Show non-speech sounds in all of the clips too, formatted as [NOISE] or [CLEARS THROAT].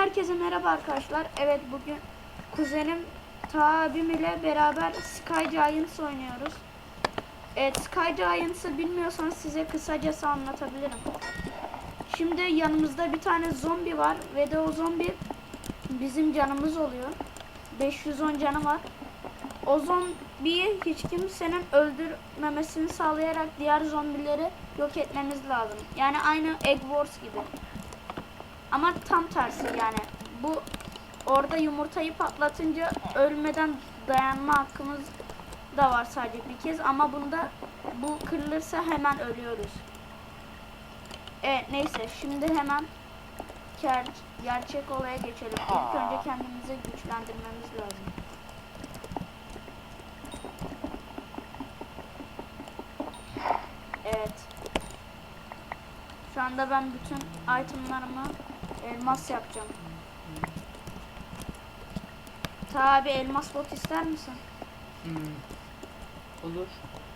Herkese merhaba arkadaşlar. Evet bugün kuzenim Ta abim ile beraber Sky Giants oynuyoruz. Evet Sky Giants'ı bilmiyorsanız size kısacası anlatabilirim. Şimdi yanımızda bir tane zombi var ve de o zombi bizim canımız oluyor. 510 canı var. O zombiyi hiç kimsenin öldürmemesini sağlayarak diğer zombileri yok etmemiz lazım. Yani aynı Egg Wars gibi. Ama tam tersi yani. Bu orada yumurtayı patlatınca ölmeden dayanma hakkımız da var sadece bir kez ama bunda bu kırılırsa hemen ölüyoruz. Evet neyse şimdi hemen ger gerçek olaya geçelim. İlk önce kendimizi güçlendirmemiz lazım. Evet. Şu anda ben bütün itemlarımı elmas yapacağım. Tabi elmas bot ister misin? Hmm. Olur.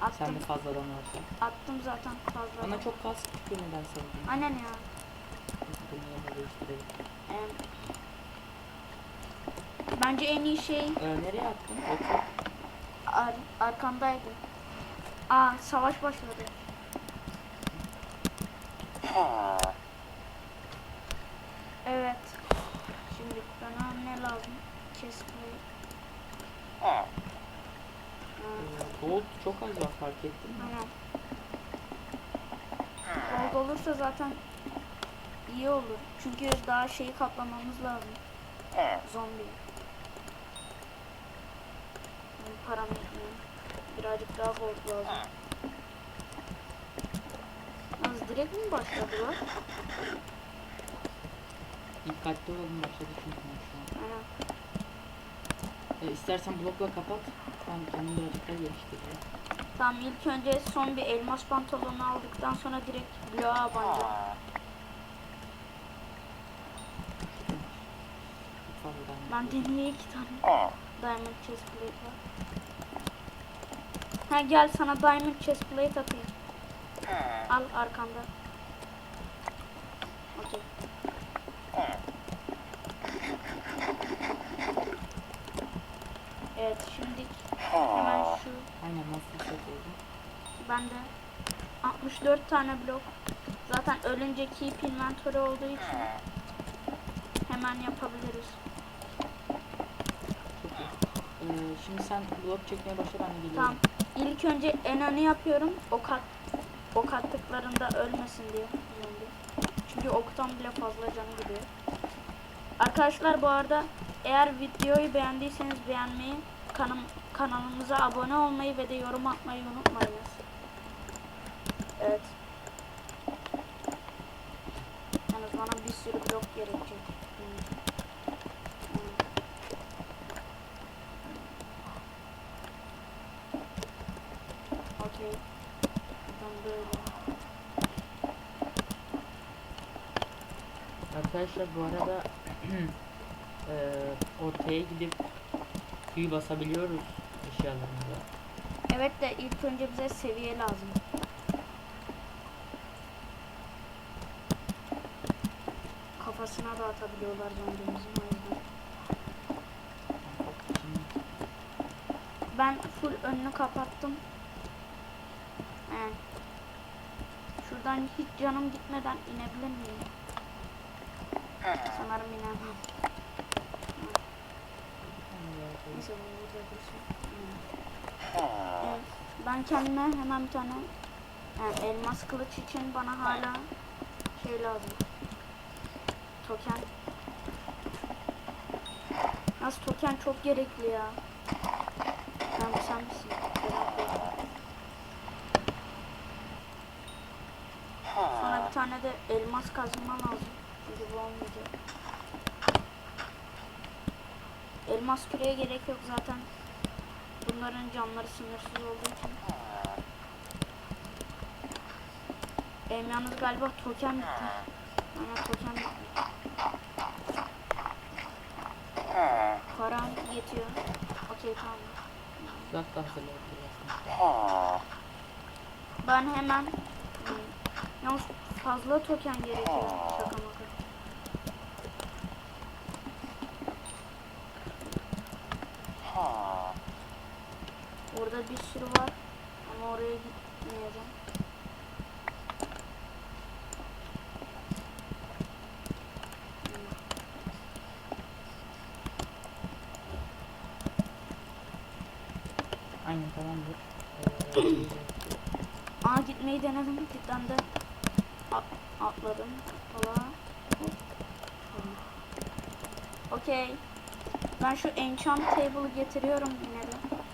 Attım. Sen de fazladan varsa. Attım zaten fazla. Bana çok kas çıkıyor neden sevdiğin. Aynen ya. Bunu değiştirelim. Em, bence en iyi şey Ee, nereye attın? Otur. ar arkandaydı. Aa savaş başladı. Evet. Şimdi bana ne lazım? Plate. Ha, gold çok az var fark ettin mi? Aynen. Gold olursa zaten iyi olur. Çünkü daha şeyi kaplamamız lazım. Zombi. Benim param yetmiyor. Birazcık daha gold lazım. Az direkt mi başladılar? Dikkatli olalım başladı çünkü şu an. Ee, istersen blokla kapat. Ben kendim birazcık daha geliştireceğim. Tamam ilk önce son bir elmas pantolonu aldıktan sonra direkt bloğa banacağım. Fazladan. Ben de niye iki tane diamond chest plate var? Ha gel sana diamond chest plate atayım. Al arkanda. Okey. Evet şimdi hemen şu Aynen nasıl set oldu? bende 64 tane blok. Zaten ölünce keep inventory olduğu için hemen yapabiliriz. Çok iyi. Ee, şimdi sen blok çekmeye başla ben de geliyorum. Tamam. İlk önce en önü yapıyorum. Ok at ok attıklarında ölmesin diye zombi. Çünkü oktan bile fazla canı gidiyor. Arkadaşlar bu arada eğer videoyu beğendiyseniz beğenmeyi, kanım, kanalımıza abone olmayı ve de yorum atmayı unutmayınız. Evet. Yalnız bana bir sürü blok gerekecek. Hmm. Hmm. Okey. Böyle. Arkadaşlar bu arada [CLEARS THROAT] eee, ortaya gidip büyü basabiliyoruz eşyalarımıza. Evet de ilk önce bize seviye lazım. Kafasına da atabiliyorlar zombimizin o yüzden. Ben full önünü kapattım. Yani şuradan hiç canım gitmeden inebilir miyim? Sanırım inemem. Burada dursun. Evet, ben kendime hemen bir tane yani elmas kılıç için bana hala şey lazım. Token. Nasıl token çok gerekli ya. Ben bu sen misin? Sonra bir tane de elmas kazma lazım. Çünkü bu olmayacak. Elmas küreye gerek yok zaten. Bunların canları sınırsız olduğu için. Benim yalnız galiba token bitti. Aynen token bitti. Param yetiyor. Okey tamam. hazırlayabiliriz. Ben hemen hmm, yalnız fazla token gerekiyor. Şaka bir sürü var. Ama oraya gitmeyeceğim. Aynen tamamdır. Aa gitmeyi denedim. Cidden de at- atladım. Hop. Okey. Ben şu enchant table'ı getiriyorum yine de. en son yapacağım.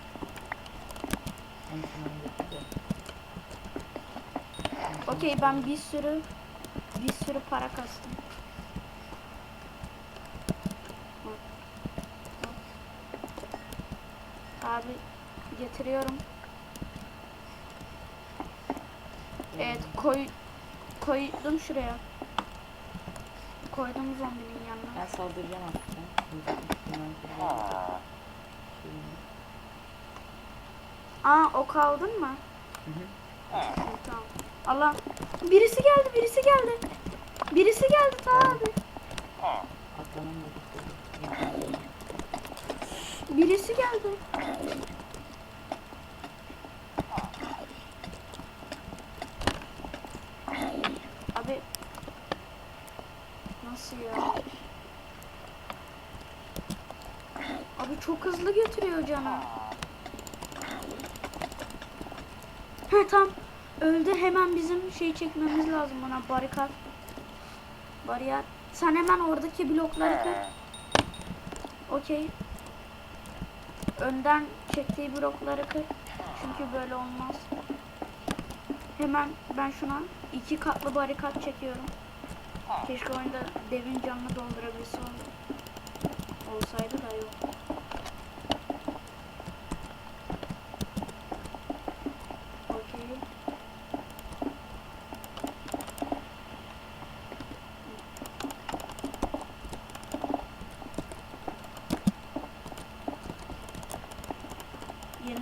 Okey ben bir sürü bir sürü para kastım. Abi getiriyorum. Evet koy koydum şuraya. Koydum zombinin yanına. Ben saldıracağım artık. Aa ok aldın mı? Hı hı. Tamam. Allah birisi geldi birisi geldi. Birisi geldi ta abi. Birisi geldi. Abi nasıl ya? Abi çok hızlı götürüyor canı. He tam öldü hemen bizim şey çekmemiz lazım buna barikat. Bariyer. Sen hemen oradaki blokları kır. Okey. Önden çektiği blokları kır. Çünkü böyle olmaz. Hemen ben şuna iki katlı barikat çekiyorum. Keşke oyunda devin canını doldurabilse oldu. Olsaydı da yok. Okey.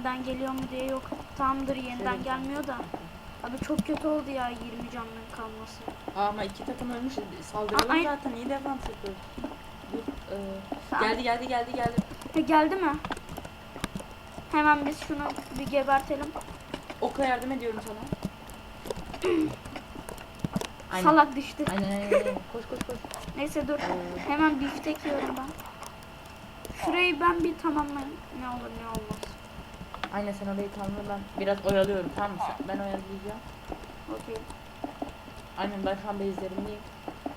Yeniden geliyor mu diye yok. Tamamdır yeniden gelmiyor da. Abi çok kötü oldu ya 20 canlının kalması. Aa, ama iki takım ölmüş. Saldıralım Aa, ay- zaten. İyi defans ee, Tamam. geldi geldi geldi geldi. He, geldi mi? Hemen biz şunu bir gebertelim. Oka yardım ediyorum sana. [CLEARS THROAT] Aynen. Salak düştü. Aynen aynen. aynen. Koş koş koş. Neyse dur. Ee, Hemen biftek yiyorum ben. Şurayı ben bir tamamlayayım. Ne olur ne olmaz. Aynen sen orayı tamamla ben biraz oyalıyorum tamam mı? Ben oyalayacağım. Okey. Aynen ben şu an base'lerimdeyim.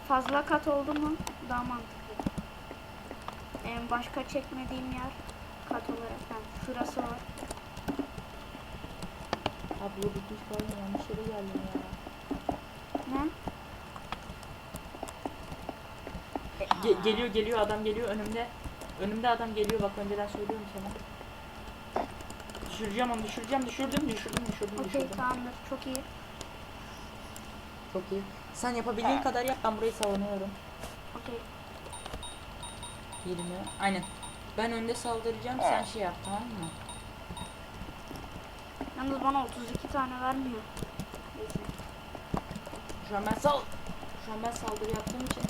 Fazla kat oldu mu daha mantıklı. Ee, başka çekmediğim yer kat olarak. Ha, şurası var. Tablo bitmiş falan yanlış yere geldim ya. Ne? Ge- geliyor geliyor adam geliyor önümde. Önümde adam geliyor bak önceden söylüyorum sana. Düşüreceğim onu düşüreceğim düşürdüm düşürdüm düşürdüm Okey düşürdüm. tamamdır. Çok iyi. Çok iyi. Sen yapabildiğin kadar yap ben burayı savunuyorum. Okey. 20. Aynen. Ben önde saldıracağım sen şey yap tamam mı? Yalnız bana 32 tane vermiyor. Neyse. Şu an ben sal Şu an ben saldırı yaptığım için.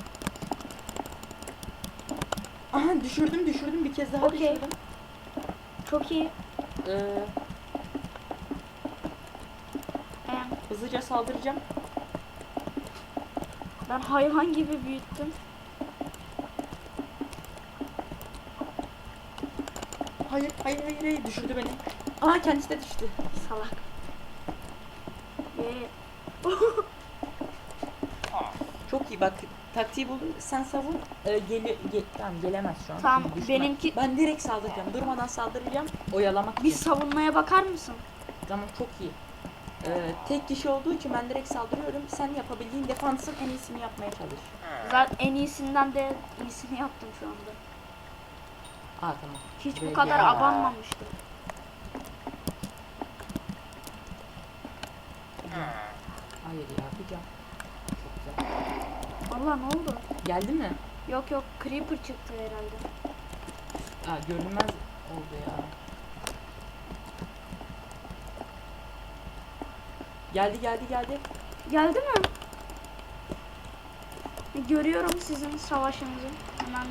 Aha düşürdüm düşürdüm bir kez daha Okey. düşürdüm. Çok iyi. Ee, hızlıca saldıracağım. ben hayvan gibi büyüttüm. Hayır hayır hayır, hayır. düşürdü beni. Aa kendisi de düştü. Salak. Ee, [LAUGHS] Çok iyi bak taktiği buldum. Sen savun. Ee, geli, ge- tamam gelemez şu an. Tamam, düşman. benimki- Ben direkt saldıracağım. Durmadan saldıracağım. Oyalamak bir için. savunmaya bakar mısın? Tamam çok iyi. Ee, tek kişi olduğu için ben direkt saldırıyorum. Sen yapabildiğin defansın en iyisini yapmaya çalış. Zaten en iyisinden de iyisini yaptım şu anda. Aa tamam. Hiç bu Buraya kadar gel. abanmamıştım. Hayır ya yapacağım. Allah ne oldu? Geldi mi? Yok yok creeper çıktı herhalde. Aa görünmez oldu ya. Geldi geldi geldi. Geldi mi? Görüyorum sizin savaşınızı.